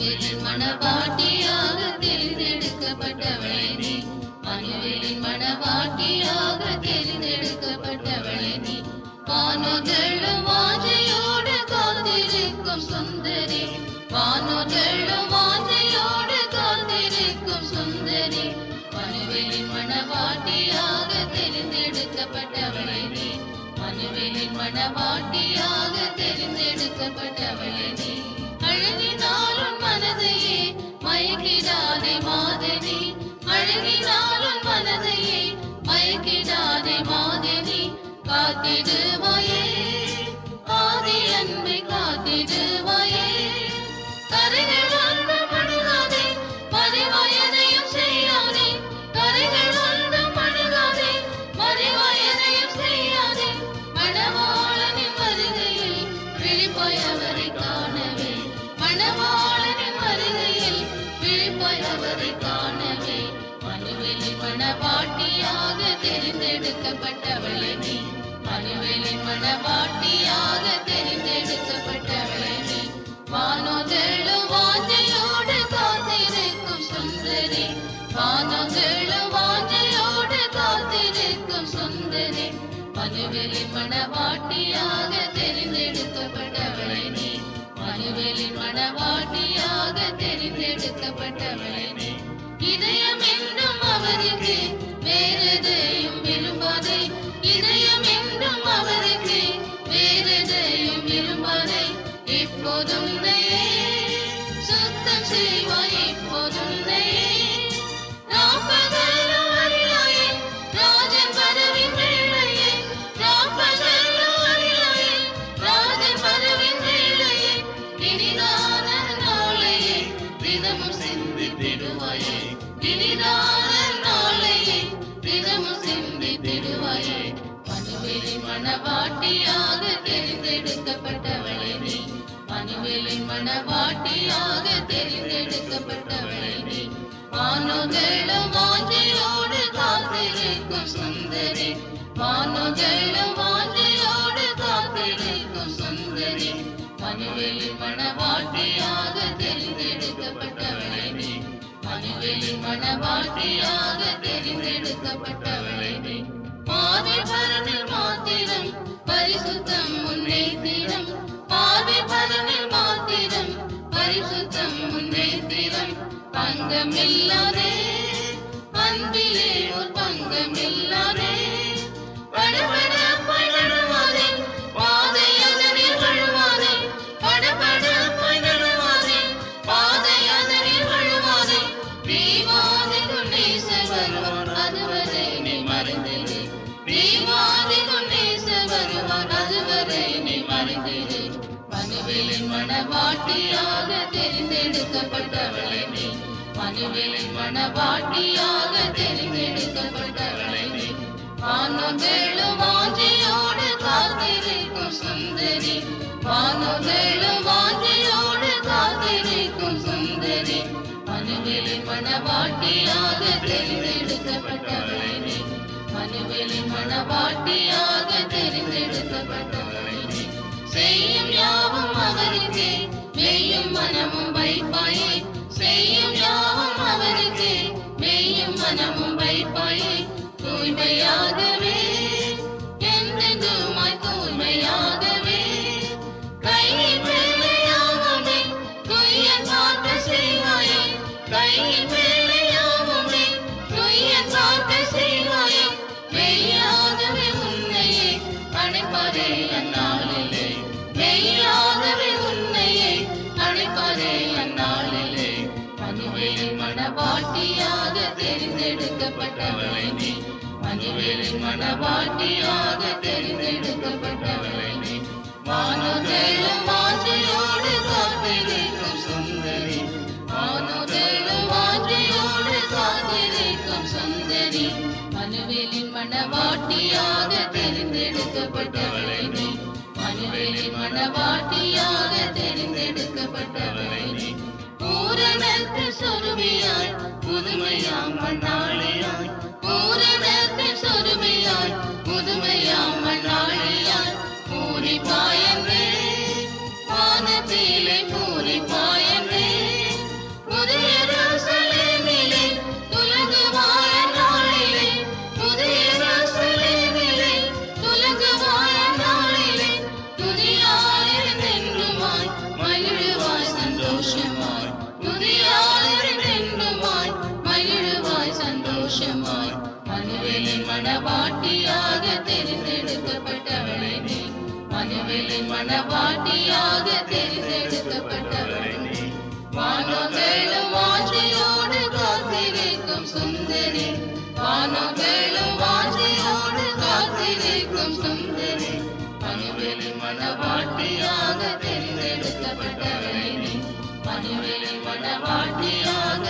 மனுவேலின் மணவாட்டியாக தேர்ந்தெடுக்கப்பட்டவளே நீ. மனுவேலின் மணவாட்டியாக தேர்ந்தெடுக்கப்பட்டவளே நீ. வானோர்களும் வாஞ்சையோடு காத்திருக்கும் சுந்தரி. வானோர்களும் வாஞ்சையோடு காத்திருக்கும் சுந்தரி. மனுவேலின் மணவாட்டியாக தேர்ந்தெடுக்கப்பட்டவளே நீ. மனுவேலின் மணவாட்டியாக தேர்ந்தெடுக்கப்பட்டவளே நீ. அழகினாலும் மனதையே மயக்கிடாதே மாதனி தெரிந்தெடுக்கப்பட்டவளே நீ. மனுவெளி மனவாட்டியாக தெரிந்தெடுக்கப்பட்டவளே நீ. வானோதெழும் வாஞ்சையோடு காத்திருக்கும் சுந்தரி. வானோதெழும் வாஞ்சையோடு காத்திருக்கும் சுந்தரி. மனுவெளி மனவாட்டியாக தெரிந்தெடுக்கப்பட்டவளே நீ. மனுவெளி மனவாட்டியாக தெரிந்தெடுக்கப்பட்டவளே நீ. இதயம் என்றும் அவருக்கு வேறெதையும் விரும்பாதே இதயம் என்றும் அவருக்கு இப்போதும் சிந்தித்திடுவாயே மனுவேலி மணவாட்டியாக தெரிந்தெடுக்கப்பட்டவளே நீ. மனுவேலி மணவாட்டியாக தெரிந்தெடுக்கப்பட்டவளே நீ. வானோகளும் வாஞ்சையோடு காத்திருக்கும் சுந்தரி. வானோகளும் வாஞ்சையோடு காத்திருக்கும் சுந்தரி. மனுவெளி மணவாட்டியாக தெரிந்தெடுக்கப்பட்டவளே நீ. மனுவெளி மனவாட்டியாக தெரிந்தெடுக்கப்பட்டவளே நீ மாதை பரனில் மாத்திரம் பரிசுத்தம் முன்னே தீரம். மாதை பரனில் மாத்திரம் பரிசுத்தம் முன்னே தீரம். பங்கமில்லாதே அன்பிலே ஒரு பங்கமில்லாதே. படபட பழகுவாதே பாதை அதனில் வழுவாதே. படபட பழகுவாதே பாதை அதனில் வழுவாதே. தீவாதி குண்டேச அதுவரை நீ மறைந்திரு. மனவாட்டியாக குண்டேச தெரிந்தெடுக்கப்பட்டவளை நீ மனுவிலின் மணவாட்டியாக தெரிந்தெடுக்கப்பட்டவளை நீ வானோகளும் வாஞ்சையோடு காத்திருக்கும் சுந்தரி வானோகளும் வாஞ்சையோடு காத்திருக்கும் சுந்தரி மனுவிலின் மணவாட்டியாக தெரிந்தெடுக்கப்பட்டவளை. மணவாட்டியாக தெரிந்தெடுக்கப்பட்டவளை செய்யும் யாவும் அவருக்கு மெய்யும் மனமும் வைப்பாயே. மனவாட்டியாக தெரிந்தெடுக்கப்பட்டவளை நீ. மனுவேலின் மனவாட்டியாக தெரிந்தெடுக்கப்பட்டவளை நீ. வானோதேலும் வாஞ்சையோடு காத்திருக்கும் சுந்தரி. வானோதேலும் வாஞ்சையோடு காத்திருக்கும் சுந்தரி. மனுவேலின் மனவாட்டியாக தெரிந்தெடுக்கப்பட்டவளை நீ. மனுவேலின் மனவாட்டியாக தெரிந்தெடுக்கப்பட்டவளை நீ. பூரணத்து சொருவியாய் புதுமையாம் நாளையாய் பூரணத்து சொருமையாய் புதுமை தெரிந்தெடுக்கப்பட்டவளே நீ வானங்களும் வாஞ்சையோடு காத்திருக்கும் சுந்தரி. வானங்களும் வாஞ்சையோடு காத்திருக்கும் சுந்தரி. மனுவேலின் மணவாட்டியாக தெரிந்தெடுக்கப்பட்டவளே நீ. மனுவேலின் மணவாட்டியாக